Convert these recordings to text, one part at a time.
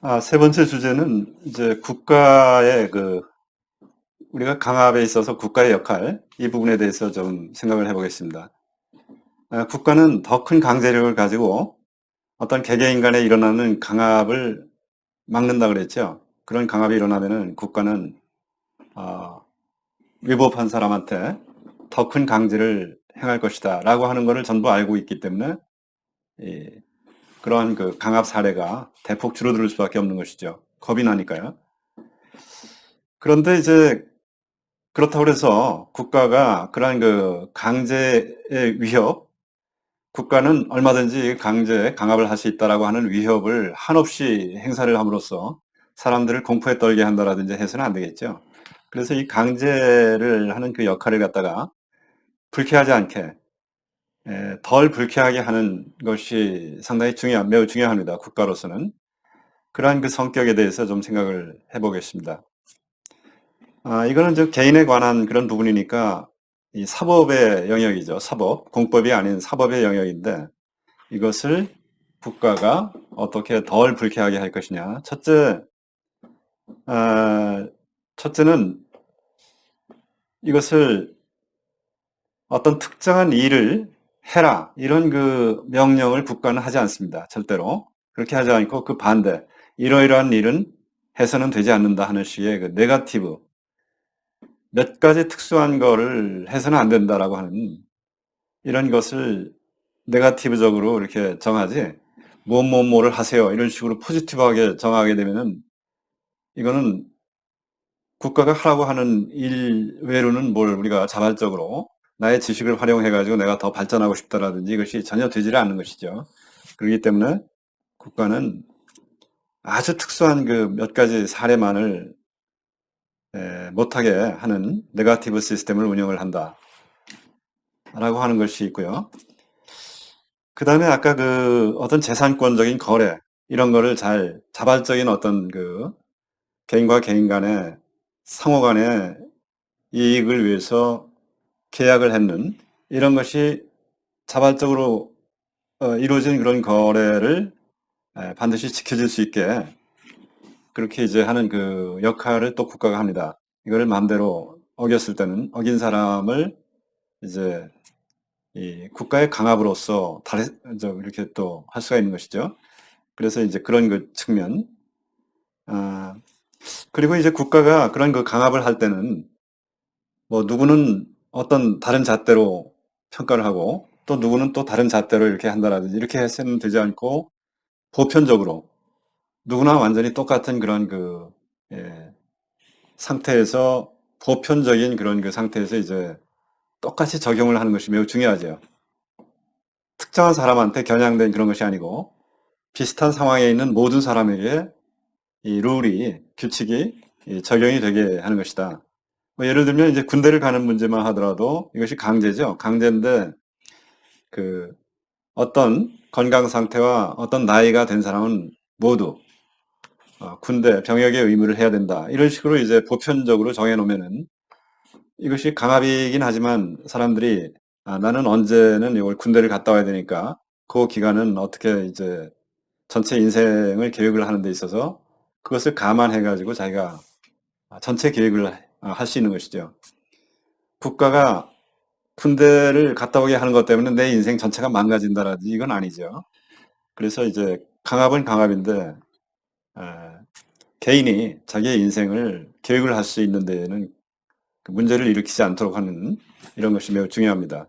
아, 세 번째 주제는 이제 국가의 그 우리가 강압에 있어서 국가의 역할 이 부분에 대해서 좀 생각을 해보겠습니다. 아, 국가는 더 큰 강제력을 가지고 어떤 개개인 간에 일어나는 강압을 막는다 그랬죠. 그런 강압이 일어나면은 국가는 어, 위법한 사람한테 더 큰 강제를 행할 것이다 라고 하는 것을 전부 알고 있기 때문에 이, 그러한 그 강압 사례가 대폭 줄어들 수밖에 없는 것이죠. 겁이 나니까요. 그런데 이제 그렇다고 해서 국가가 그러한 그 강제의 위협, 국가는 얼마든지 강제, 강압을 할 수 있다라고 하는 위협을 한없이 행사를 함으로써 사람들을 공포에 떨게 한다라든지 해서는 안 되겠죠. 그래서 이 강제를 하는 그 역할을 갖다가 불쾌하지 않게 에, 덜 불쾌하게 하는 것이 상당히 중요한, 매우 중요합니다. 국가로서는. 그러한 그 성격에 대해서 좀 생각을 해보겠습니다. 아, 이거는 저 개인에 관한 그런 부분이니까 이 사법의 영역이죠. 사법. 공법이 아닌 사법의 영역인데 이것을 국가가 어떻게 덜 불쾌하게 할 것이냐. 첫째, 아, 첫째는 이것을 어떤 특정한 일을 해라. 이런 그 명령을 국가는 하지 않습니다. 절대로. 그렇게 하지 않고 그 반대. 이러이러한 일은 해서는 되지 않는다 하는 식의 그 네가티브 몇 가지 특수한 거를 해서는 안 된다라고 하는 이런 것을 네가티브적으로 이렇게 정하지 뭐뭐뭐를 하세요. 이런 식으로 포지티브하게 정하게 되면은 이거는 국가가 하라고 하는 일 외로는 뭘 우리가 자발적으로 나의 지식을 활용해 가지고 내가 더 발전하고 싶다라든지 이것이 전혀 되지를 않는 것이죠. 그렇기 때문에 국가는 아주 특수한 그 몇 가지 사례만을 에, 못하게 하는 네가티브 시스템을 운영을 한다. 라고 하는 것이 있고요. 그 다음에 아까 그 어떤 재산권적인 거래, 이런 거를 잘 자발적인 어떤 그 개인과 개인 간의 상호 간의 이익을 위해서 계약을 했는 이런 것이 자발적으로 어, 이루어진 그런 거래를 에, 반드시 지켜질 수 있게 그렇게 이제 하는 그 역할을 또 국가가 합니다. 이거를 마음대로 어겼을 때는 어긴 사람을 이제 이 국가의 강압으로서 다리, 저 이렇게 또 할 수가 있는 것이죠. 그래서 이제 그런 그 측면. 아, 그리고 이제 국가가 그런 그 강압을 할 때는 뭐 누구는 어떤 다른 잣대로 평가를 하고 또 누구는 또 다른 잣대로 이렇게 한다라든지 이렇게 해서는 되지 않고 보편적으로 누구나 완전히 똑같은 그런 그 예, 상태에서 보편적인 그런 그 상태에서 이제 똑같이 적용을 하는 것이 매우 중요하죠. 특정한 사람한테 겨냥된 그런 것이 아니고 비슷한 상황에 있는 모든 사람에게 이 룰이 규칙이 적용이 되게 하는 것이다. 뭐 예를 들면 이제 군대를 가는 문제만 하더라도 이것이 강제죠. 강제인데 그 어떤 건강 상태와 어떤 나이가 된 사람은 모두 어, 군대 병역의 의무를 해야 된다. 이런 식으로 이제 보편적으로 정해 놓으면은 이것이 강압이긴 하지만 사람들이 아, 나는 언제는 이걸 군대를 갔다 와야 되니까 그 기간은 어떻게 이제 전체 인생을 계획을 하는 데 있어서 그것을 감안해 가지고 자기가 전체 계획을 할 수 있는 것이죠. 국가가 군대를 갔다 오게 하는 것 때문에 내 인생 전체가 망가진다라든지 이건 아니죠. 그래서 이제 강압은 강압인데 에, 개인이 자기의 인생을 계획을 할 수 있는 데에는 그 문제를 일으키지 않도록 하는 이런 것이 매우 중요합니다.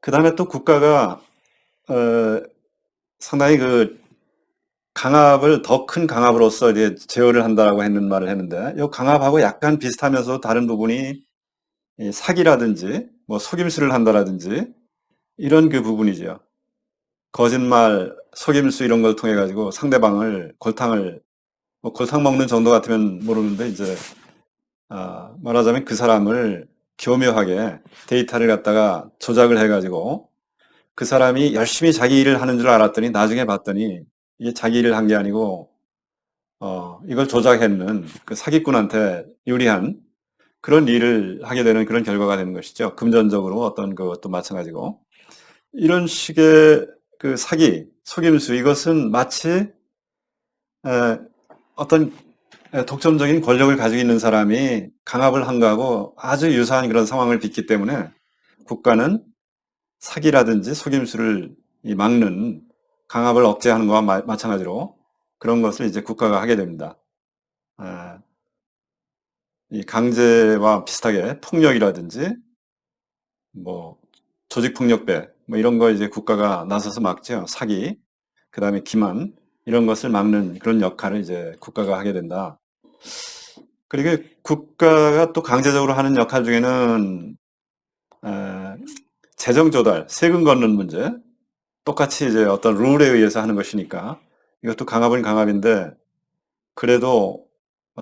그 다음에 또 국가가 어, 상당히 그 강압을 더 큰 강압으로서 이제 제어를 한다라고 했는 말을 했는데 이 강압하고 약간 비슷하면서 다른 부분이 사기라든지 뭐 속임수를 한다라든지 이런 그 부분이죠. 거짓말, 속임수 이런 걸 통해 가지고 상대방을 골탕을 뭐 골탕 먹는 정도 같으면 모르는데 이제 아, 말하자면 그 사람을 교묘하게 데이터를 갖다가 조작을 해가지고 그 사람이 열심히 자기 일을 하는 줄 알았더니 나중에 봤더니 이게 자기 일을 한 게 아니고 어, 이걸 조작했는 그 사기꾼한테 유리한 그런 일을 하게 되는 그런 결과가 되는 것이죠. 금전적으로 어떤 것도 마찬가지고 이런 식의 그 사기, 속임수 이것은 마치 에, 어떤 에, 독점적인 권력을 가지고 있는 사람이 강압을 한 거하고 아주 유사한 그런 상황을 빚기 때문에 국가는 사기라든지 속임수를 이 막는 강압을 억제하는 것과 마, 마찬가지로 그런 것을 이제 국가가 하게 됩니다. 아, 이 강제와 비슷하게 폭력이라든지 뭐 조직 폭력배 뭐 이런 거 이제 국가가 나서서 막죠. 사기, 그 다음에 기만 이런 것을 막는 그런 역할을 이제 국가가 하게 된다. 그리고 국가가 또 강제적으로 하는 역할 중에는 에, 재정 조달, 세금 걷는 문제, 똑같이 이제 어떤 룰에 의해서 하는 것이니까 이것도 강압은 강압인데 그래도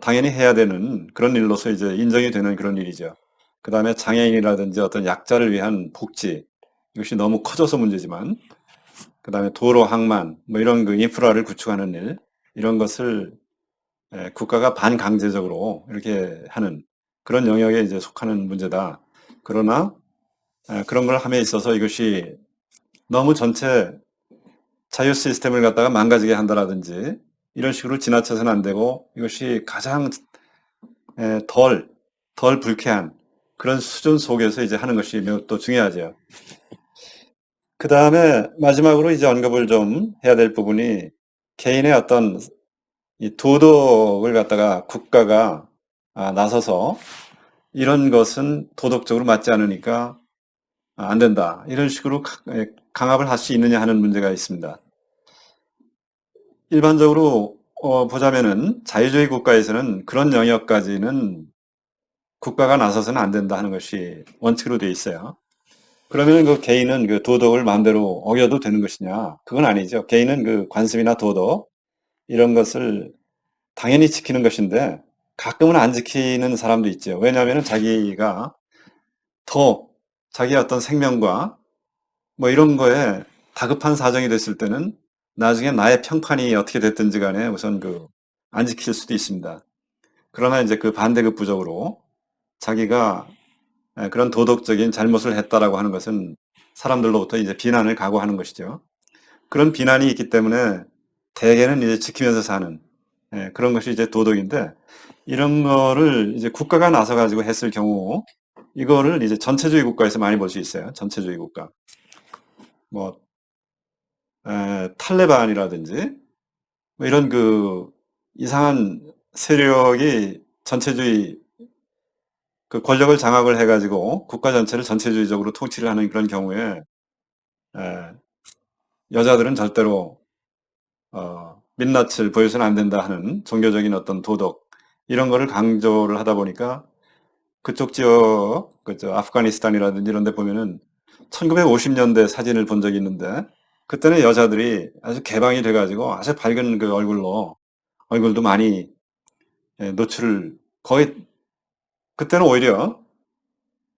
당연히 해야 되는 그런 일로서 이제 인정이 되는 그런 일이죠. 그 다음에 장애인이라든지 어떤 약자를 위한 복지 이것이 너무 커져서 문제지만 그 다음에 도로 항만 뭐 이런 그 인프라를 구축하는 일 이런 것을 에, 국가가 반강제적으로 이렇게 하는 그런 영역에 이제 속하는 문제다. 그러나 에, 그런 걸 함에 있어서 이것이 너무 전체 자유 시스템을 갖다가 망가지게 한다라든지 이런 식으로 지나쳐서는 안 되고 이것이 가장 에, 덜, 덜 불쾌한 그런 수준 속에서 이제 하는 것이 매우 또 중요하죠. 그 다음에 마지막으로 이제 언급을 좀 해야 될 부분이 개인의 어떤 이 도덕을 갖다가 국가가 아, 나서서 이런 것은 도덕적으로 맞지 않으니까 아, 안 된다. 이런 식으로 가- 에, 강압을 할 수 있느냐 하는 문제가 있습니다. 일반적으로 어, 보자면은 자유주의 국가에서는 그런 영역까지는 국가가 나서서는 안 된다 하는 것이 원칙으로 되어 있어요. 그러면 그 개인은 그 도덕을 마음대로 어겨도 되는 것이냐? 그건 아니죠. 개인은 그 관습이나 도덕 이런 것을 당연히 지키는 것인데 가끔은 안 지키는 사람도 있죠. 왜냐하면 자기가 더 자기의 어떤 생명과 뭐 이런 거에 다급한 사정이 됐을 때는 나중에 나의 평판이 어떻게 됐든지 간에 우선 그 안 지킬 수도 있습니다. 그러나 이제 그 반대급 부적으로 자기가 에, 그런 도덕적인 잘못을 했다라고 하는 것은 사람들로부터 이제 비난을 각오하는 것이죠. 그런 비난이 있기 때문에 대개는 이제 지키면서 사는 예, 그런 것이 이제 도덕인데 이런 거를 이제 국가가 나서 가지고 했을 경우 이거를 이제 전체주의 국가에서 많이 볼 수 있어요. 전체주의 국가. 뭐 에, 탈레반이라든지 뭐 이런 그 이상한 세력이 전체주의 그 권력을 장악을 해가지고 국가 전체를 전체주의적으로 통치를 하는 그런 경우에 에, 여자들은 절대로 어, 민낯을 보여서는 안 된다 하는 종교적인 어떤 도덕 이런 거를 강조를 하다 보니까 그쪽 지역 그저 아프가니스탄이라든지 이런 데 보면은 1950년대 사진을 본 적이 있는데 그때는 여자들이 아주 개방이 돼가지고 아주 밝은 그 얼굴로 얼굴도 많이 예, 노출을 거의 그때는 오히려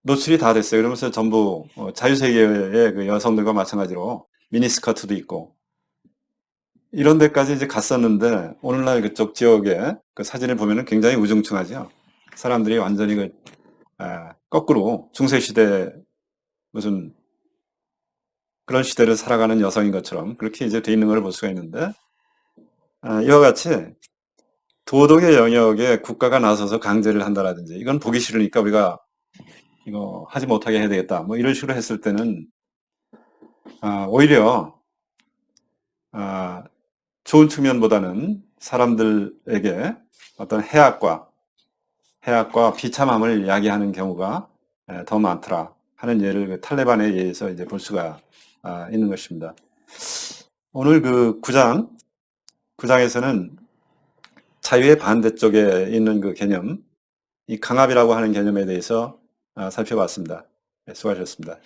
노출이 다 됐어요. 그러면서 전부 어, 자유세계의 그 여성들과 마찬가지로 미니스커트도 있고 이런 데까지 이제 갔었는데 오늘날 그쪽 지역의 그 사진을 보면은 굉장히 우중충하죠. 사람들이 완전히 그 아, 거꾸로 중세 시대 무슨 그런 시대를 살아가는 여성인 것처럼 그렇게 이제 돼 있는 걸 볼 수가 있는데 아, 이와 같이 도덕의 영역에 국가가 나서서 강제를 한다라든지 이건 보기 싫으니까 우리가 이거 하지 못하게 해야 되겠다 뭐 이런 식으로 했을 때는 아, 오히려 아, 좋은 측면보다는 사람들에게 어떤 해악과 해악과 비참함을 야기하는 경우가 에, 더 많더라 하는 예를 그 탈레반에 의해서 이제 볼 수가 아, 있는 것입니다. 오늘 그 9장 9장에서는 자유의 반대쪽에 있는 그 개념, 이 강압이라고 하는 개념에 대해서 아, 살펴봤습니다. 네, 수고하셨습니다.